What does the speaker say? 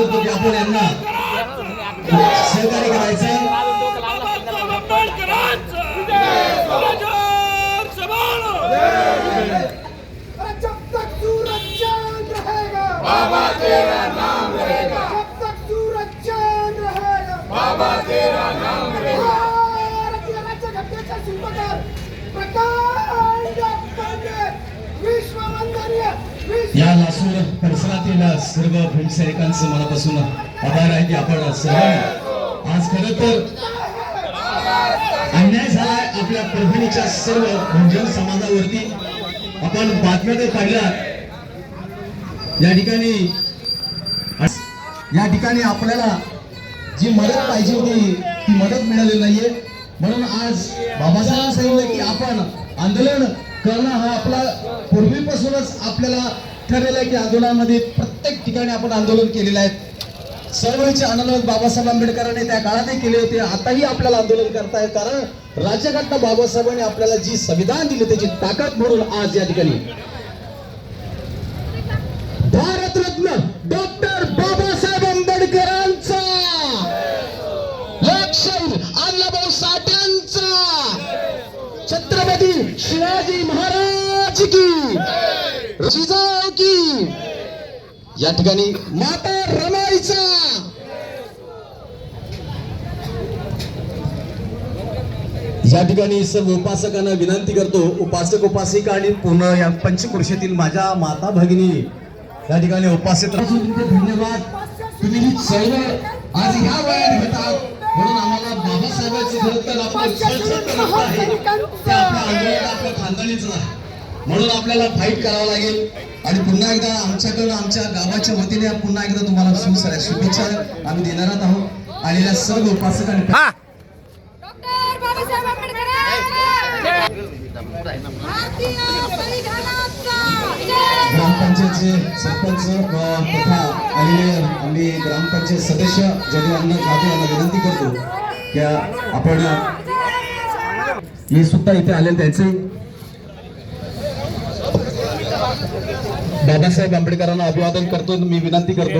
करतो की आपण यांना सहकार्य करायचं जब तक सूरज चांद रहेगा बाबा तेरा या लासूर परिसरातील सर्व भीमसैनिकांचं मनापासून आभार आहे की आपण सर्व आज खरं तर अन्याय झालाय आपल्या परभणीच्या सर्व भोजन समाजावरती. आपण बातम्या तर पाहिल्या या ठिकाणी या ठिकाणी आपल्याला जी मदत पाहिजे होती ती मदत मिळाली नाहीये. म्हणून आज बाबासाहेब सांगितलं की आपण आंदोलन करणं हा आपला पूर्वीपासूनच आपल्याला ठरलेला आहे की आंदोलनामध्ये प्रत्येक ठिकाणी आपण आंदोलन केलेलं आहे. चळवळीचे आंदोलन बाबासाहेब आंबेडकरांनी त्या काळातही केले होते आताही आपल्याला आंदोलन करताय कारण राज्यघटना बाबासाहेबांनी आपल्याला जी संविधान दिले त्याची ताकद म्हणून आज या ठिकाणी छत्रपती शिवाजी महाराज की। जिजाऊ की। या ठिकाणी माता रमाईचा। या ठिकाणी सर्व उपासकांना विनंती करतो उपासक उपासिका आणि पूर्ण या पंचकृषीतील माझ्या माता भगिनी या ठिकाणी उपस्थित राहून तुमचे धन्यवाद. तुम्ही ही चळवळ आज ह्या वयात घेतात म्हणून आम्हाला बाबासाहेबांचं खरं तर आपलं आंदोलन आपल्या खानदानीच आहे म्हणून आपल्याला फाईट करावं लागेल. आणि पुन्हा एकदा आमच्याकडून आमच्या गावाच्या वतीने पुन्हा एकदा तुम्हाला खूप शुभेच्छा आम्ही देणार आहोत. आलेल्या सर्व संविधानाचा जय ग्रामपंचायतचे सरपंच व तथा आलेले आम्ही ग्रामपंचायत सदस्य जगवान जाधव यांना विनंती करतो की आपण हे सुद्धा इथे आलेले त्याचे. बाबासाहेब आंबेडकरांना अभिवादन करतो. मी विनंती करतो.